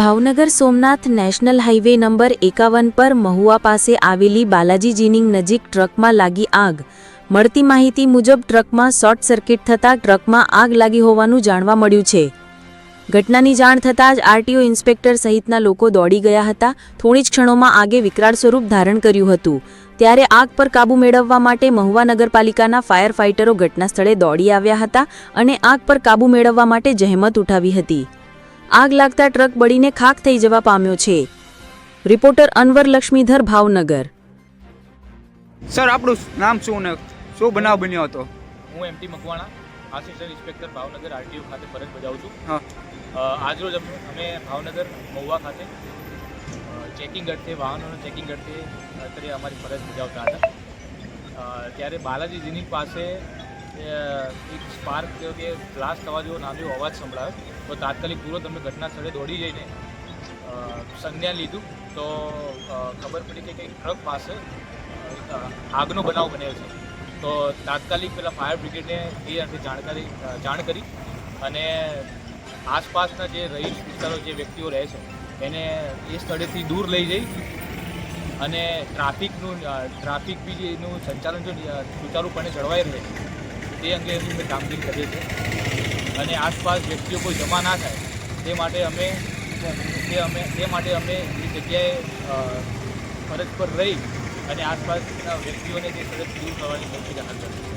Bhavnagar Somnath national highway number એકાવન પર મહુવા પાસે આવેલી બાલાજી જીનિંગ નજીક ટ્રકમાં લાગી આગ. મળતી માહિતી મુજબ ટ્રકમાં શોર્ટ સર્કિટ થતાં ટ્રકમાં આગ લાગી હોવાનું જાણવા મળ્યું છે. ઘટનાની જાણ થતાં જ આરટીઓ ઇન્સ્પેક્ટર સહિતના લોકો દોડી ગયા હતા. થોડી જ ક્ષણોમાં આગે વિકરાળ સ્વરૂપ ધારણ કર્યું હતું. ત્યારે આગ પર કાબૂ મેળવવા માટે મહુવા નગરપાલિકાના ફાયર ફાઇટરો ઘટના સ્થળે દોડી આવ્યા હતા અને આગ પર કાબૂ મેળવવા માટે જહેમત ઉઠાવી હતી. આગ લાગતા ટ્રક બળીને ખાખ થઈ જવા પામ્યો છે. રિપોર્ટર અનવર લક્ષ્મીધર ભાવનગર. સર આપણું નામ શું ને શું બનાવ બન્યો હતો? હું MT Makwana assistant inspector Bhavnagar RTO ખાતે ફરજ બજાવું છું. આજરોજ અમે ભાવનગર મહુવા ખાતે ચેકિંગ અર્થે વાહનોનું ચેકિંગ અર્થે અત્યારે અમારી ફરજ બજાવતા હતા. ત્યારે બાલાજી જીની પાસે એક સ્પાર્ક થયો કે બ્લાસ્ટ થવા જેવો નાનો અવાજ સંભળાયો. તો તાત્કાલિક પૂરો તમે ઘટના સ્થળે દોડી જઈને સંજ્ઞાન લીધું. તો ખબર પડી કે કંઈક ટ્રક પાસે આગનો બનાવ બન્યો છે. તો તાત્કાલિક પેલા ફાયર બ્રિગેડને એ અંગે જાણકારી જાણ કરી અને આસપાસના જે રહીશ વિસ્તારો જે વ્યક્તિઓ રહે છે, એને એ સ્થળેથી દૂર લઈ જઈ અને ટ્રાફિકનું ટ્રાફિક બી જે સંચાલન જો સુચારુપણે જળવાઈ રહે તે અંગેની અમે કામગીરી કરીએ છીએ અને આસપાસ વ્યક્તિઓ કોઈ જમા ના થાય, તે માટે અમે, તે અમે, તે માટે અમે એ જગ્યાએ ફરજ પર રહી અને આસપાસના વ્યક્તિઓને તે ફરજ દૂર કરવાની હાથ ધરી છે.